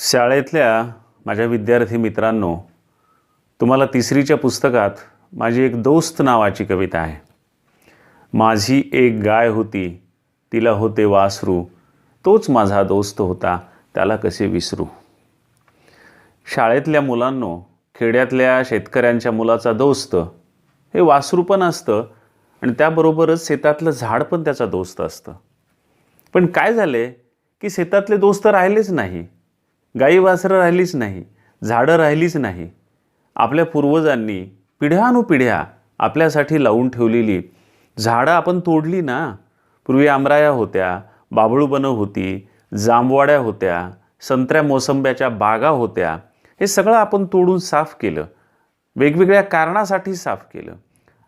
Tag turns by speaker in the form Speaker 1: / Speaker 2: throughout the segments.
Speaker 1: शाळेतल्या माझ्या विद्यार्थी मित्रांनो तुम्हाला तिसरीच्या पुस्तकात माझी एक दोस्त नावाची कविता आहे. माझी एक गाय होती तिला होते वासरू तोच माझा दोस्त होता त्याला कसे विसरू? शाळेतल्या मुलांनो खेड्यातल्या शेतकऱ्यांच्या मुलाचा दोस्त हे वासरू पण असतं आणि त्याबरोबरच शेतातलं झाड पण त्याचा दोस्त असतं. पण काय झाले की शेतातले दोस्त राहिलेच नाही. गाई वासरं राहिलीच नाही झाडं राहिलीच नाही. आपल्या पूर्वजांनी पिढ्यानुपिढ्या आपल्यासाठी लावून ठेवलेली झाडं आपण तोडली ना. पूर्वी आमराया होत्या बाभळूबनं होती जांभवाड्या होत्या संत्र्या मोसंब्याच्या बागा होत्या. हे सगळं आपण तोडून साफ केलं वेगवेगळ्या कारणासाठी साफ केलं.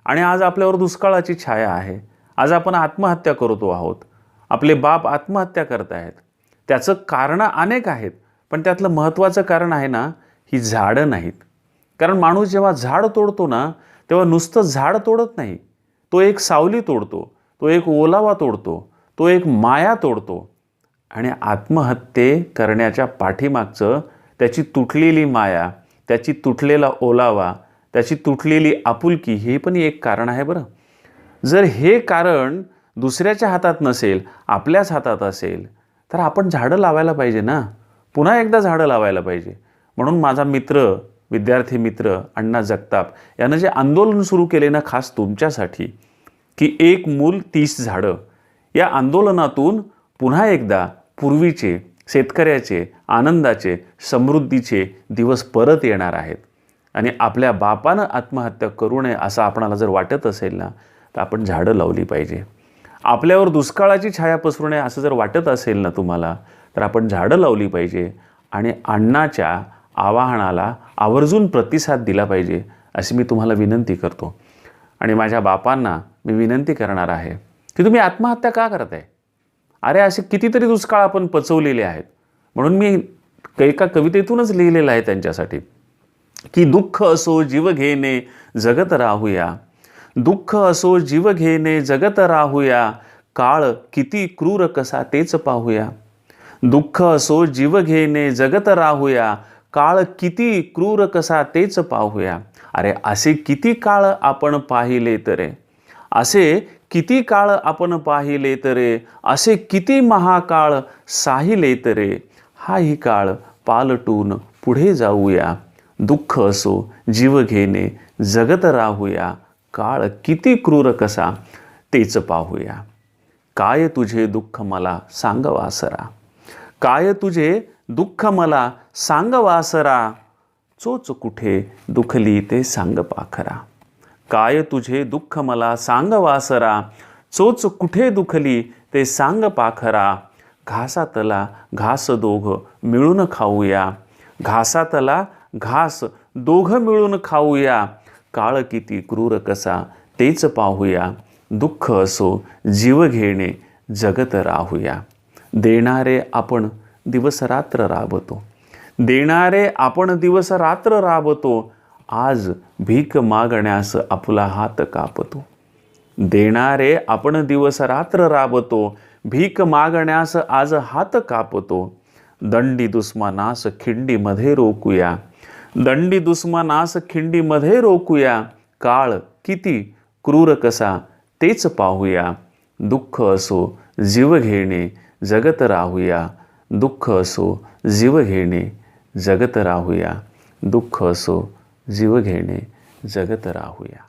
Speaker 1: आणि आज आपल्यावर दुष्काळाची छाया आहे. आज आपण आत्महत्या करतो आहोत. आपले बाप आत्महत्या करत आहेत त्याचं कारणं अनेक आहेत. पण त्यातलं महत्त्वाचं कारण आहे ना ही झाडं नाहीत. कारण माणूस जेव्हा झाड तोडतो ना तेव्हा नुसतं झाड तोडत नाही. तो एक सावली तोडतो तो एक ओलावा तोडतो तो एक माया तोडतो. आणि आत्महत्ये करण्याच्या पाठीमागचं त्याची तुटलेली माया त्याची तुटलेला ओलावा त्याची तुटलेली आपुलकी हे पण एक कारण आहे बरं. जर हे कारण दुसऱ्याच्या हातात नसेल आपल्याच हातात असेल तर आपण झाडं लावायला पाहिजे ना. पुन्हा एकदा झाडं लावायला पाहिजे. म्हणून माझा मित्र विद्यार्थी मित्र अण्णा जगताप यानं जे आंदोलन सुरू केले ना खास तुमच्यासाठी की एक मूल तीस झाडं या आंदोलनातून पुन्हा एकदा पूर्वीचे शेतकऱ्याचे आनंदाचे समृद्धीचे दिवस परत येणार आहेत. आणि आपल्या बापानं आत्महत्या करू नये असं आपणाला जर वाटत असेल ना तर आपण झाडं लावली पाहिजे. आपल्यावर दुष्काळाची छाया पसरू नये असं जर वाटत असेल ना तुम्हाला तर आपण झाडं लावली पाहिजे आणि अण्णाच्या आवाहनाला आवर्जून प्रतिसाद दिला पाहिजे अशी मी तुम्हाला विनंती करतो. आणि माझ्या बापांना मी विनंती करणार आहे की तुम्ही आत्महत्या का करताय? अरे असे कितीतरी दुष्काळ आपण पचवलेले आहेत. म्हणून मी एका कवितेतूनच लिहिलेलं आहे त्यांच्यासाठी की दुःख असो जीव घेणे जगत राहूया. दुःख असो जीव घेणे जगत राहूया. काळ किती क्रूर कसा तेच पाहूया. दुःख असो जीव घेणे जगत राहूया. काळ किती क्रूर कसा तेच पाहूया. अरे असे किती काळ आपण पाहिले तरे? असे किती काळ आपण पाहिले तरे? असे किती महाकाळ साहिले तरे? हाही काळ पालटून पुढे जाऊया. दुःख असो जीव घेणे जगत राहूया. काळ किती क्रूर कसा तेच पाहूया. काय तुझे दुःख मला सांगवासरा काय तुझे दुःख मला सांग वासरा चोच कुठे दुखली ते सांग पाखरा. काय तुझे दुःख मला सांग वासरा चोच कुठे दुखली ते सांग पाखरा. घासातला घास दोघ मिळून खाऊया. घासातला घास दोघं मिळून खाऊया. काळ किती क्रूर कसा तेच पाहूया. दुःख असो जीव घेणे जगत राहूया. देणारे आपण दिवस रात्र राबतो. देणारे आपण दिवस रात्र राबतो आज भीक मागण्यास आपला हात कापतो. देणारे आपण दिवस रात्र राबतो भीक मागण्यास आज हात कापतो. दंडी दुस्मानास खिंडीमध्ये रोकूया दंडी दुस्मानास खिंडीमध्ये रोकूया काळ किती क्रूर कसा तेच पाहूया. दुःख असो जीव घेणे जगत राहूया दुःख असो जीव घेणे जगत राहूया दुःख असो जीव घेणे जगत राहूया.